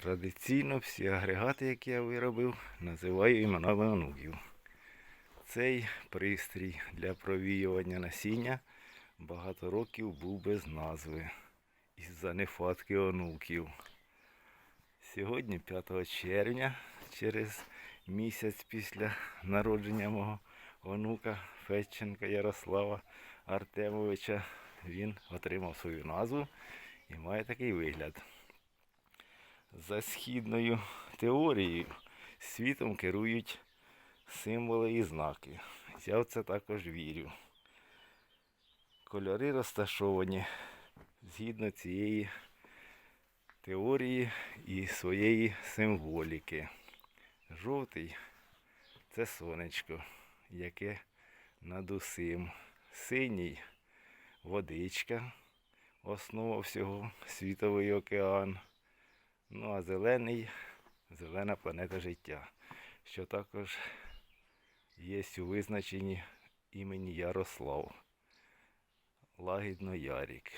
Традиційно всі агрегати, які я виробив, називаю іменами онуків. Цей пристрій для провіювання насіння багато років був без назви із-за нехватки онуків. Сьогодні, 5 червня, через місяць після народження мого онука Федченка Ярослава Артемовича, він отримав свою назву і має такий вигляд. За східною теорією світом керують символи і знаки. Я в це також вірю. Кольори розташовані згідно цієї теорії і своєї символіки. Жовтий це сонечко, яке над усім. Синій водичка, основа всього, світовий океан. Ну а зелений зелена планета життя, що також є у визначенні імені Ярослав. Лагідно Ярік.